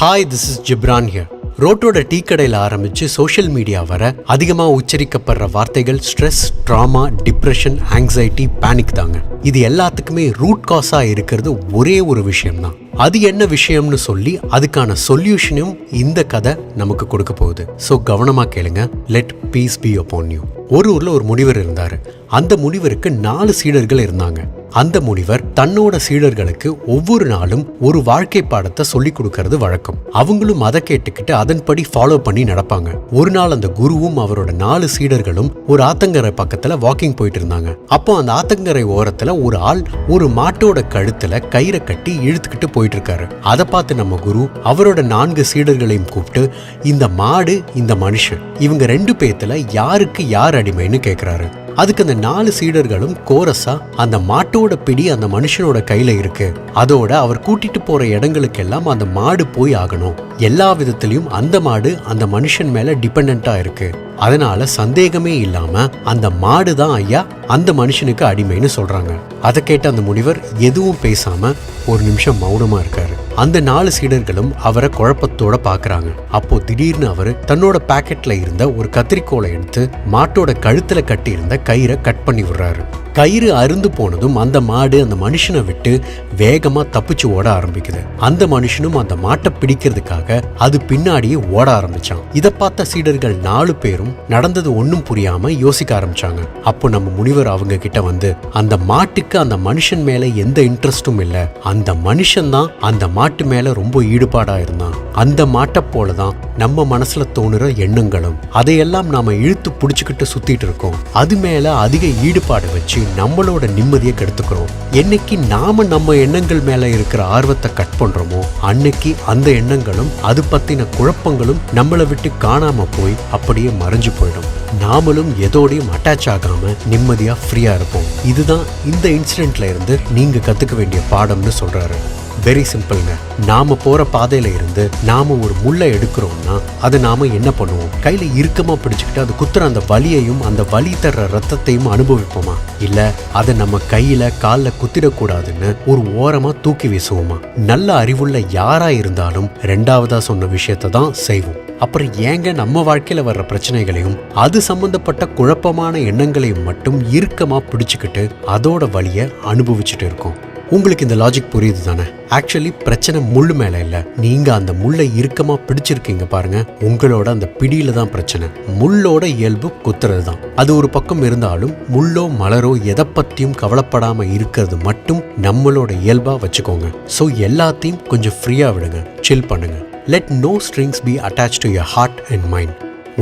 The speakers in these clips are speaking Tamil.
Hi this is Ghibran here ரோட்டோட tea கடையில் ஆரம்பித்து சோஷியல் மீடியா வர அதிகமாக உச்சரிக்கப்படுற வார்த்தைகள் stress trauma depression anxiety panic தாங்க. இது எல்லாத்துக்குமே ரூட் காஸாக இருக்கிறது ஒரே ஒரு விஷயம்தான். அது என்ன விஷயம்னு சொல்லி அதுக்கான சொல்யூஷனும் இந்த கதை நமக்கு கொடுக்க போகுது. ஸோ கவனமாக கேளுங்க. Let peace be upon you ஒரு ஊரில் ஒரு முனிவர் இருந்தார். அந்த முனிவருக்கு நாலு சீடர்கள் இருந்தாங்க. அந்த முனிவர் தன்னோட சீடர்களுக்கு ஒவ்வொரு நாளும் ஒரு வாழ்க்கை பாடத்தை சொல்லிக் கொடுக்கறது வழக்கம். அவங்களும் அதை கேட்டுக்கிட்டு அதன்படி ஃபாலோ பண்ணி நடப்பாங்க. ஒரு நாள் அந்த குருவும் அவரோட நாலு சீடர்களும் ஒரு ஆத்தங்கரை பக்கத்துல வாக்கிங் போயிட்டு இருந்தாங்க. அப்போ அந்த ஆத்தங்கரை ஓரத்துல ஒரு ஆள் ஒரு மாட்டோட கழுத்துல கயிறை கட்டி இழுத்துக்கிட்டு போயிட்டு இருக்காரு. அதை பார்த்து நம்ம குரு அவரோட நான்கு சீடர்களையும் கூப்பிட்டு இந்த மாடு இந்த மனுஷன் இவங்க ரெண்டு பேத்துல யாருக்கு யார் அடிமைன்னு கேக்குறாரு. அதுக்கு அந்த நாலு சீடர்களும் கோரஸா அந்த மாட்டோட பிடி அந்த மனுஷனோட கையில இருக்கு. அதோட அவர் கூட்டிட்டு போற இடங்களுக்கெல்லாம் அந்த மாடு போய் ஆகணும். எல்லா விதத்திலையும் அந்த மாடு அந்த மனுஷன் மேல டிபெண்டா இருக்கு. அதனால சந்தேகமே இல்லாம அந்த மாடு தான் ஐயா அந்த மனுஷனுக்கு அடிமைன்னு சொல்றாங்க. அதை கேட்ட அந்த முனிவர் எதுவும் பேசாம ஒரு நிமிஷம் மௌனமா இருக்காரு. அந்த நாலு சீடர்களும் அவரை குழப்பத்தோட பாக்குறாங்க. அப்போ திடீர்னு அவரு தன்னோட பாக்கெட்ல இருந்த ஒரு கத்திரிக்கோலை எடுத்து மாட்டோட கழுத்துல கட்டி இருந்த கயிறை கட் பண்ணி விடுறாரு. கயிறு அருந்து போனதும் அந்த மாடு அந்த மனுஷனை விட்டு வேகமா தப்பிச்சு ஓட ஆரம்பிக்குது. அந்த மனுஷனும் அந்த மாட்டை பிடிக்கிறதுக்காக அது பின்னாடியே ஓட ஆரம்பிச்சான். இதை பார்த்த சீடர்கள் நாலு பேரும் நடந்தது ஒன்றும் புரியாம யோசிக்க ஆரம்பிச்சாங்க. அப்போ நம்ம முனிவர் அவங்க கிட்ட வந்து அந்த மாட்டுக்கு அந்த மனுஷன் மேல எந்த இன்ட்ரெஸ்டும் இல்ல. அந்த மனுஷன் தான் அந்த மாட்டு மேல ரொம்ப ஈடுபாடா இருந்தான். அந்த மாட்டை போல தான் நம்ம மனசுல தோணுற எண்ணங்களும். அதையெல்லாம் நாம இழுத்து பிடிச்சுக்கிட்டு சுத்திட்டு இருக்கோம். அது மேல அதிக ஈடுபாடு வச்சு நம்மளோட நிம்மதியை கெடுத்துக்கிறோம். என்னைக்கு நாம நம்ம எண்ணங்கள் மேல இருக்கிற ஆர்வத்தை கட் பண்றோமோ அன்னைக்கு அந்த எண்ணங்களும் அது பத்தின குழப்பங்களும் நம்மளை விட்டு காணாம போய் அப்படியே மறைஞ்சு போயிடும். நாமளும் எதோடையும் அட்டாச் ஆகாம நிம்மதியா ஃப்ரீயா இருப்போம். இதுதான் இந்த இன்சிடென்ட்ல இருந்து நீங்க கத்துக்க வேண்டிய பாடம்னு சொல்றாரு. வெரி சிம்பிள்ங்க நாம போற பாதையில இருந்து நாம ஒரு முள்ளை எடுக்கிறோம்னா அதை நாம என்ன பண்ணுவோம்? கையில இறுக்கமா பிடிச்சுக்கிட்டு அது குத்துற அந்த வலியையும் அந்த வலி தர்ற ரத்தத்தையும் அனுபவிப்போமா? இல்ல அதை நம்ம கையில காலில் குத்திடக்கூடாதுன்னு ஒரு ஓரமா தூக்கி வீசுவோமா? நல்ல அறிவுள்ள யாரா இருந்தாலும் ரெண்டாவதா சொன்ன விஷயத்தை தான் செய்வோம். அப்புறம் ஏங்க நம்ம வாழ்க்கையில வர்ற பிரச்சனைகளையும் அது சம்பந்தப்பட்ட குழப்பமான எண்ணங்களையும் மட்டும் இறுக்கமா பிடிச்சுக்கிட்டு அதோட வழியை அனுபவிச்சுட்டு இருக்கோம். உங்களுக்கு இந்த லாஜிக் புரியுது தானே? ஆக்சுவலி பிரச்சனை முள் மேலே இல்லை. நீங்கள் அந்த முள்ளை இறுக்கமாக பிடிச்சிருக்கீங்க பாருங்க. உங்களோட அந்த பிடியில தான் பிரச்சனை. முள்ளோட இயல்பு குத்துறது தான் அது ஒரு பக்கம் இருந்தாலும் முள்ளோ மலரோ எதை பற்றியும் கவலைப்படாமல் இருக்கிறது மட்டும் நம்மளோட இயல்பாக வச்சுக்கோங்க. ஸோ எல்லாத்தையும் கொஞ்சம் ஃப்ரீயாக விடுங்க. சில் பண்ணுங்க. Let no strings be attached to your heart and mind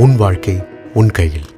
உன் வாழ்க்கை உன் கையில்.